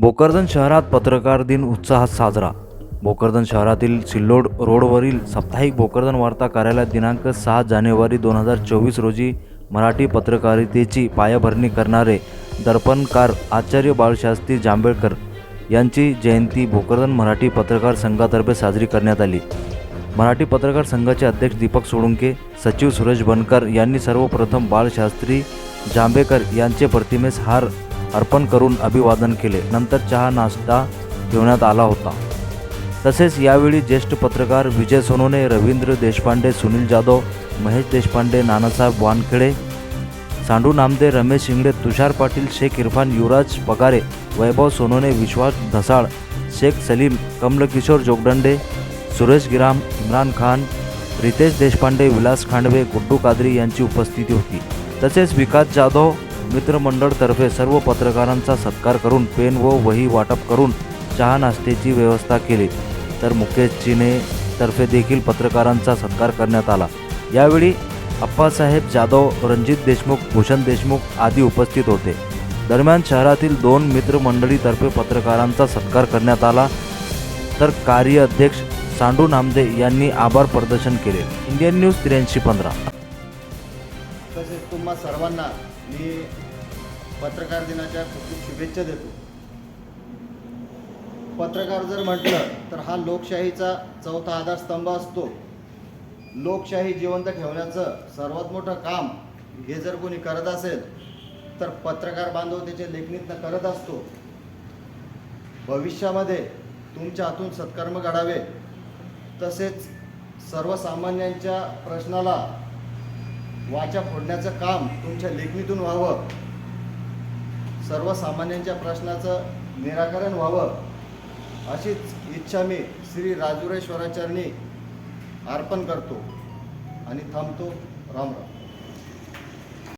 भोकरदन शहरात पत्रकार दिन उत्साहात साजरा. भोकरदन शहरातील सिल्लोड रोडवरील साप्ताहिक भोकरदन वार्ता कार्यालयात दिनांक सहा जानेवारी दोन हजार चोवीस रोजी मराठी पत्रकारितेची पायाभरणी करणारे दर्पणकार आचार्य बाळशास्त्री जांभेळकर यांची जयंती भोकरदन मराठी पत्रकार संघातर्फे साजरी करण्यात आली. मराठी पत्रकार संघाचे अध्यक्ष दीपक सोळुंके सचिव सुरेश बनकर यांनी सर्वप्रथम बाळशास्त्री जांभेकर यांचे प्रतिमेस हार अर्पण करून अभिवादन केले. नंतर चहा नाश्ता ठेवण्यात आला होता. तसेच यावेळी ज्येष्ठ पत्रकार विजय सोनोने रवींद्र देशपांडे सुनील जाधव महेश देशपांडे नानासाहेब वानखेडे सांडू नामदे रमेश शिंगडे तुषार पाटील शेख इरफान युवराज पगारे वैभव सोनोने विश्वास धसाळ शेख सलीम कमलकिशोर जोगदंडे सुरेश गिराम इम्रान खान रितेश देशपांडे विलास खांडवे गुड्डू कादरी यांची उपस्थिती होती. तसेच विकास जाधव मित्रमंडळतर्फे सर्व पत्रकारांचा सत्कार करून पेन व वही वाटप करून चहा नाश्त्याची व्यवस्था केली. तर मुकेशजीने तर्फे देखील पत्रकारांचा सत्कार करण्यात आला. यावेळी अप्पासाहेब जाधव रणजित देशमुख भूषण देशमुख आदी उपस्थित होते. दरम्यान शहरातील दोन मित्रमंडळीतर्फे पत्रकारांचा सत्कार करण्यात आला. तर कार्य अध्यक्ष सांडू नामदे यांनी आभार प्रदर्शन केले. इंडियन न्यूज त्र्याऐंशी पंधरा. तसेच तुम्हा सर्वांना मी पत्रकार दिनाच्या खूप खूप शुभेच्छा देतो. पत्रकार जर म्हटलं तर हा लोकशाहीचा चौथा आधारस्तंभ असतो. लोकशाही जिवंत ठेवण्याचं सर्वात मोठं काम हे जर कोणी करत असेल तर पत्रकार बांधव त्याचे लेखणीतनं करत असतो. भविष्यामध्ये तुमच्या हातून सत्कर्म घडावे. तसेच सर्वसामान्यांच्या प्रश्नाला वाचा फोडण्याचं काम तुमच्या लेखणीतून व्हावं. सर्वसामान्यांच्या प्रश्नाचं निराकरण व्हावं अशीच इच्छा मी श्री राजुरेश्वराचरणी अर्पण करतो आणि थांबतो. राम राम.